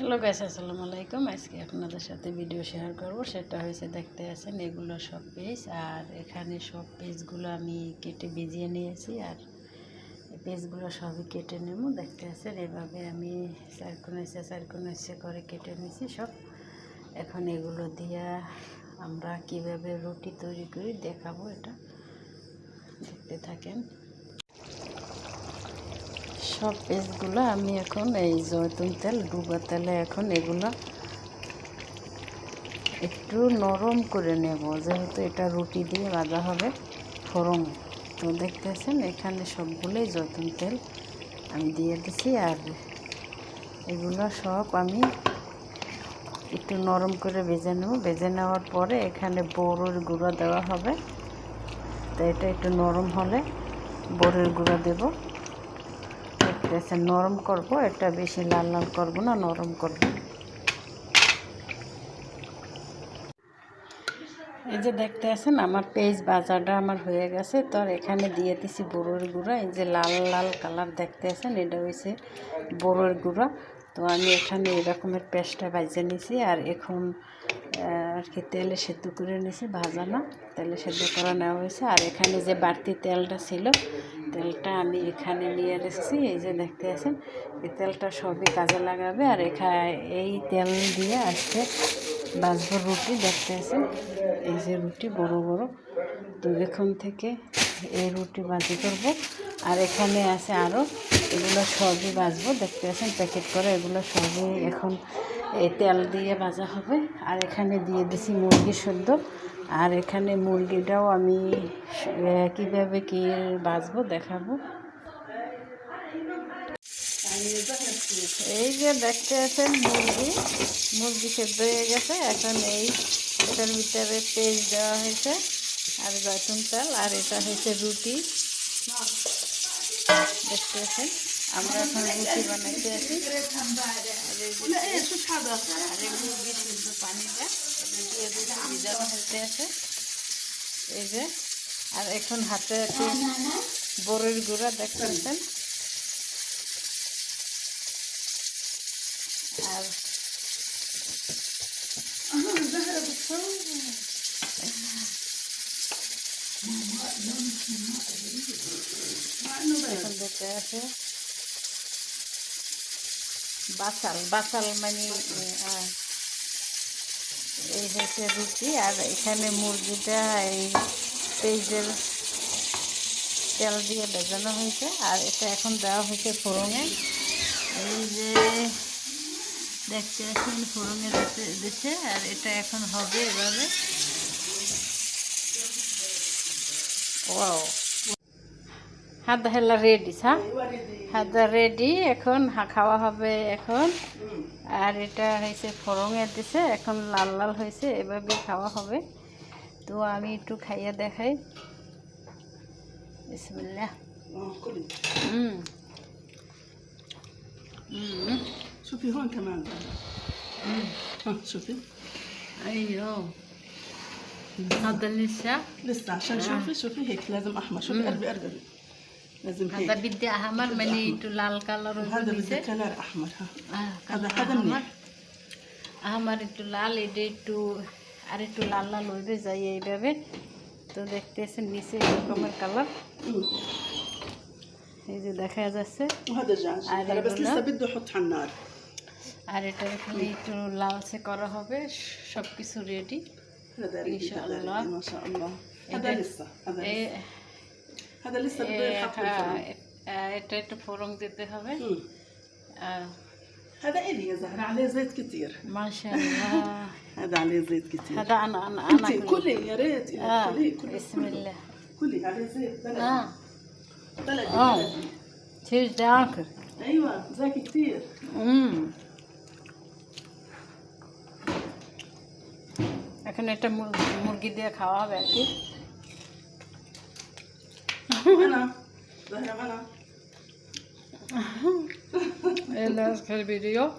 Hello guys, আসসালামু আলাইকুম। আজকে আপনাদের সাথে ভিডিও শেয়ার করব। সেটা হয়েছে, দেখতে আছেন, এগুলো সব পেজ আর এখানে সব পেজগুলো আমি কেটে ভিজিয়ে নিয়েছি। আর পেজগুলো সবই কেটে নেব। দেখতে আছেন, এভাবে আমি চারকোনাইসে চারকোনাইসে করে কেটে নিয়েছি সব। এখন এগুলো দিয়া আমরা কীভাবে রুটি তৈরি করি দেখাবো এটা। দেখতে থাকেন। সব পেজগুলো আমি এখন এই জয়তুন তেল ডুবা তেলে এখন এগুলো একটু নরম করে নেব। যেহেতু এটা রুটি দিয়ে ভাজা হবে ফরম তো দেখতেছেন, এখানে সবগুলোই জয়তুন তেল আমি দিয়ে দিছি আর এগুলো সব আমি একটু নরম করে ভেজে নেব। ভেজে নেওয়ার পরে এখানে বড়োর গুঁড়ো দেওয়া হবে। তো এটা একটু নরম হলে বড়ের গুঁড়ো দেবো। দেখতেছে নরম করব এটা বেশি লাল লাল করব না, নরম করব। এই যে দেখতে আছেন, আমার পেজ বাজারটা আমার হয়ে গেছে। তো এখানে দিয়ে দিছি বড়োর গুঁড়া, এই যে লাল লাল কালার দেখতে আছেন, এটা হয়েছে বড়োর গুঁড়া। তো আমি এখানে এরকমের পেস্টটা বাজিয়ে নিছি, আর এখন আর কি তেলে সেদ্ধ করে নিয়েছি ভাজা না তেলে সেদ্ধ করা নেওয়া হয়েছে, আর এখানে যে বাড়তি তেলটা ছিল তেলটা আমি এখানে নিয়ে রেখেছি এই যে দেখতে আছেন, এই তেলটা সবই কাজে লাগাবে। আর এখানে এই তেল দিয়ে আজকে বাজবো রুটি, দেখতে আছেন? এই যে রুটি, বড় বড়। তো এখান থেকে এই রুটি বাজি করব। আর এখানে আছে আরও এগুলো সবই বাজবো, দেখতে আছেন? প্যাকেট করে এগুলো সবই এখন এই তেল দিয়ে ভাজা হবে। আর এখানে দিয়ে দিছি মুরগি সেদ্ধ। আর এখানে মুরগিটাও আমি কীভাবে কি বাজবো দেখাবো। এই যে দেখতে আছেন মুরগি। মুরগি সেদ্ধ হয়ে গেছে। এখন এই এটার ভিতরে পেস্ট দেওয়া হয়েছে আর জয়তুন তেল আর এটা হয়েছে রুটি। দেখতে আছেন? আমরা এখন রুটি বানাইতে আছি আর এই মুরগি সিদ্ধ পানিটা দিয়ে দিতে ভিজানো হতে আছে এই যে, আর এখন হাতে একটু বড়ের গুঁড়া দেখতে পাচ্ছেন আর এখন দেখতে আছে বাসাল বাসাল মানে এই হচ্ছে রুটি আর এখানে মুরগিটা এই পেঁয়াজের তেল দিয়ে বেজানো হয়েছে আর এটা এখন দেওয়া হয়েছে ফোড়নে। এই যে দেখতে আছেন ফোড়নে দিচ্ছে আর এটা এখন হবে এভাবে। ওয়াও। হাদা হেলা রেডি হ্যাঁ হাদা রেডি এখন হা- খাওয়া হবে এখন আর এটা হয়েছে ফোড়ঙের দিছে এখন লাল লাল হয়েছে এভাবে খাওয়া হবে তো আমি একটু খাইয়ে দেখাই বিসমিল্লাহ হুম হুম شوفي هون كمان ها شوفي ايوه هذا لسه لسه عشان شوفي شوفي هيك لازم احمر شوفي قربي قربي لازم هذا هيك بدي احمر মানে একটু লাল কালার هذا بده كلر احمر ها هذا هذا আমার منيح আমার একটু লাল এটা একটু আর একটু লাল লাল হইবে যাই এইভাবে তো দেখতেছেন নিচে এরকমের কালার مم. এই যে দেখা যাচ্ছে وهذا دجاج هذا هذا بس يقولنا. لسه بده يحط على النار আর এটা এখানে একটু লালচে করা হবে সব কিছু রেডি هذا إن ريدي شاء هذا الله. ريدي ما شاء الله هذا إذا- لسه هذا এ لسه هذا لسه بده এ- يحط হ্যাঁ, بالفرن এ- এটা একটু ফোড়ন দিতে হবে مم. هذا إلي يا زهرة عليه زيت كتير মাশাআল্লাহ هذا عليه زيت كتير هذا انا انا انا انت كلي يا ريت آه. كلي كلي بسم الله كلي عليه زيت بلدي اه بلدي آه. بلدي Tusen tack. ايوه زاكي كتير Mm. এখন এটা মুর- মুরগি দিয়ে খাওয়া হবে আর কি Ano? Dahil ano? Eller skal det bli det, ja?